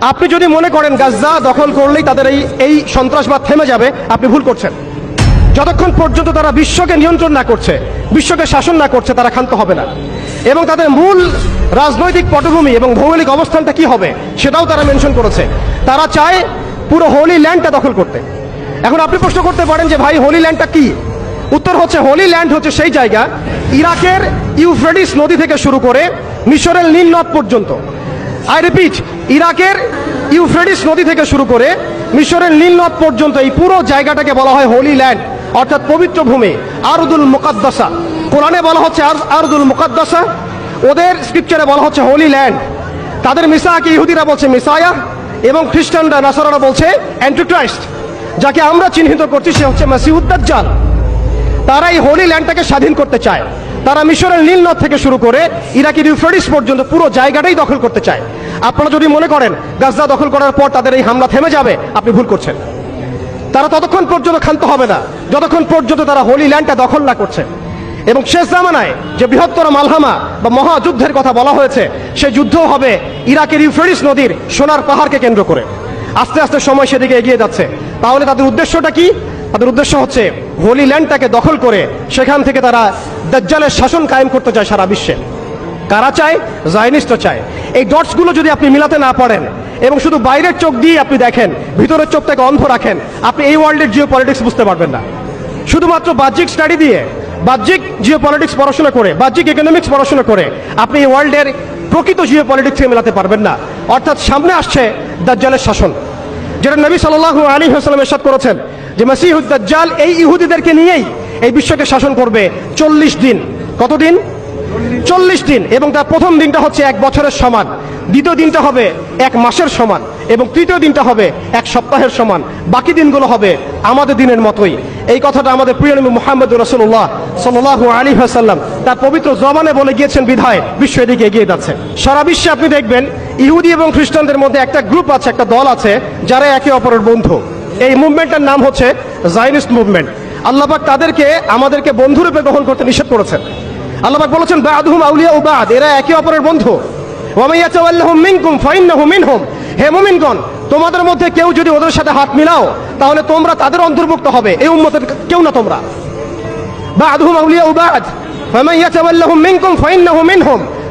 আপনি যদি মনে করেন গাজা দখল করলেই তাদের এই এই সন্ত্রাসবাদ থেমে যাবে, আপনি ভুল করছেন। যতক্ষণ পর্যন্ত তারা বিশ্বকে নিয়ন্ত্রণ না করছে, বিশ্বকে শাসন না করছে, তারা ক্ষান্ত হবে না। এবং তাদের মূল রাজনৈতিক পটভূমি এবং ভৌগোলিক অবস্থানটা কি হবে, সেটাও তারা মেনশন করেছে। তারা চায় পুরো হোলি ল্যান্ডটা দখল করতে। এখন আপনি প্রশ্ন করতে পারেন যে, ভাই হোলি ল্যান্ডটা কি? উত্তর হচ্ছে হোলি ল্যান্ড হচ্ছে সেই জায়গা, ইরাকের ইউফ্রেডিস নদী থেকে শুরু করে মিশরের নীল নদ পর্যন্ত। আই রিপিট ইরাকের ইউফ্রেডিস নদী থেকে শুরু করে মিশরের নীল নদ পর্যন্ত এই পুরো জায়গাটাকে বলা হয় হোলি ল্যান্ড অর্থাৎ পবিত্র ভূমি, আরদুল মুকাদ্দাসা। কোরআনে বলা হচ্ছে আর- আরদুল মুকাদ্দাসা, ওদের স্ক্রিপচারে বলা হচ্ছে হোলি ল্যান্ড তাদের মিসাকে ইহুদিরা বলছে মিসায়া, এবং খ্রিস্টানরা নাসারারা বলছে অ্যান্টিক্রাইস্ট যাকে আমরা চিহ্নিত করছি সে হচ্ছে মাসিউদ্দাজ্জাল তারা এই হোলি ল্যান্ডটাকে স্বাধীন করতে চায়। তারা মিশরের নীল নদ থেকে শুরু করে ইরাকের ইউফ্রেডিস পর্যন্ত পুরো জায়গাটাই দখল করতে চায়। আপনারা যদি মনে করেন গাজা দখল করার পর তাদের এই হামলা থেমে যাবে, আপনি ভুল করছেন। তারা ততক্ষণ পর্যন্ত ক্ষান্ত হবে না, যতক্ষণ পর্যন্ত তারা হোলি ল্যান্ডটা দখল না করছে। এবং শেষ জামানায় যে বৃহত্তর মালহামা বা মহাযুদ্ধের কথা বলা হয়েছে সেই যুদ্ধও হবে ইরাকের ইউফ্রেডিস নদীর সোনার পাহাড়কে কেন্দ্র করে। আস্তে আস্তে সময় সেদিকে এগিয়ে যাচ্ছে। তাহলে তাদের উদ্দেশ্যটা কি? তাদের উদ্দেশ্য হচ্ছে হোলি ল্যান্ডটাকে দখল করে সেখান থেকে তারা দাজ্জালের শাসন কায়েম করতে চায় সারা বিশ্বে। কারা চায়? জায়নিস্ট চায়। এই ডটসগুলো যদি আপনি মিলাতে না পারেন এবং শুধু বাইরের চোখ দিয়ে আপনি দেখেন, ভিতরের চোখটাকে অন্ধ রাখেন, আপনি এই ওয়ার্ল্ডের জিও পলিটিক্স বুঝতে পারবেন না। শুধুমাত্র বাহ্যিক স্টাডি দিয়ে, বাহ্যিক জিও পলিটিক্স পড়াশোনা করে, বাহ্যিক ইকোনমিক্স পড়াশোনা করে আপনি এই ওয়ার্ল্ডের প্রকৃত জিও পলিটিক্সকে মেলাতে পারবেন না। অর্থাৎ সামনে আসছে দাজ্জালের শাসন, যেটা নবী সাল্লাল্লাহু আলী হাসলাম এরশাদ করেছেন। যে মাসিহুদ্দাজ্জাল এই ইহুদিদেরকে নিয়েই এই বিশ্বকে শাসন করবে চল্লিশ দিন। কতদিন চল্লিশ দিন। এবং তার প্রথম দিনটা হচ্ছে এক বছরের সমান। দ্বিতীয় দিনটা হবে এক মাসের সমান। এবং তৃতীয় দিনটা হবে এক সপ্তাহের সমান। বাকি দিনগুলো হবে আমাদের দিনের মতোই। এই কথাটা আমাদের প্রিয় নবী মোহাম্মদ রসুল্লাহ সাল্লাহ আলী হাসাল্লাম তার পবিত্র জবানে বলে গিয়েছেন বিধায় বিশ্ব এদিকে এগিয়ে যাচ্ছে। সারা বিশ্বে আপনি দেখবেন ইহুদি এবং খ্রিস্টানদের মধ্যে একটা গ্রুপ আছে, একটা দল আছে, যারা একে অপরের বন্ধু। এই মুভমেন্টের নাম হচ্ছে জাইনিস্ট মুভমেন্ট। আল্লাহবাক তাদেরকে, আমাদেরকে বন্ধুরূপে গ্রহণ করতে নিষেধ করেছেন। আল্লাহবাক বলেছেন, বাদহুম আউলিয়া ও বাদ, এরা একে অপরের বন্ধু। তোমাদের মধ্যে কেউ যদি ওদের সাথে হাত মিলাও, তাহলে তোমরা তাদের অন্তর্ভুক্ত হবে। এই উম্মতের কেউ না তোমরা। বাদহুম আউলিয়া ও বাদ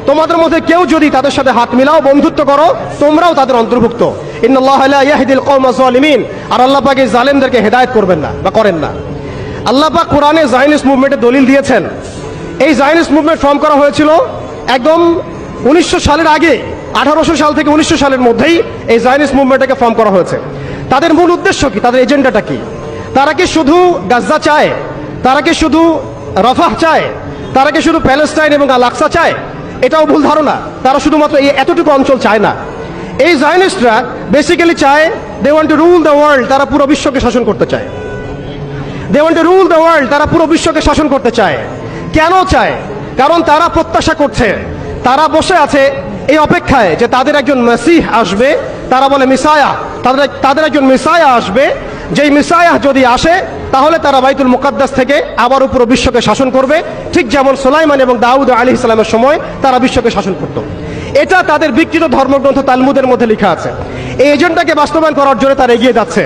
তোমাদের মধ্যে কেউ যদি তাদের সাথে হাত মিলাও, বন্ধুত্ব করো, তোমরাও তাদের অন্তর্ভুক্ত। আর আল্লাহ পাক এই জালেমদেরকে হেদায়ত করবেন না বা করেন না। আল্লাহ পাক কোরআনে জাইনিস মুভমেন্টের দলিল দিয়েছেন। এই জাইনিস মুভমেন্ট ফর্ম করা হয়েছিল একদম উনিশশো সালের আগে, আঠারোশো সাল থেকে উনিশশো সালের মধ্যেই এই জাইনিস মুভমেন্টটাকে ফর্ম করা হয়েছে। তাদের মূল উদ্দেশ্য কি? তাদের এজেন্ডাটা কি? তারা কি শুধু গাজা চায়? তারা কি শুধু রফাহ চায়? তারা কি শুধু প্যালেস্টাইন এবং আল আকসা চায়? এটাও ভুল ধারণা। তারা শুধুমাত্র এই এতটুকু অঞ্চল চায় না। এই জায়নিস্টরা বেসিক্যালি চায় they want to rule the world তারা পুরো বিশ্বকে শাসন করতে চায়। They want to rule the world তারা পুরো বিশ্বকে শাসন করতে চায়। কেন চায়? কারণ তারা প্রত্যাশা করছে। তারা বসে আছে এই অপেক্ষায় যে তাদের একজন মেসিহ আসবে, তারা বলে মিসায়া তাদের তাদের একজন মিসায়া আসবে যেই মিসায়াহ যদি আসে, তাহলে তারা বাইতুল মুকাদ্দাস থেকে আবার উপর বিশ্বকে শাসন করবে। ঠিক যেমন সোলাইমান এবং দাউদ আলী ইসলামের সময় তারা বিশ্বকে শাসন করত। এটা তাদের বিকৃত ধর্মগ্রন্থ তালমুদের মধ্যে লেখা আছে। এই এজেন্ডাকে বাস্তবায়ন করার জন্য তারা এগিয়ে যাচ্ছে।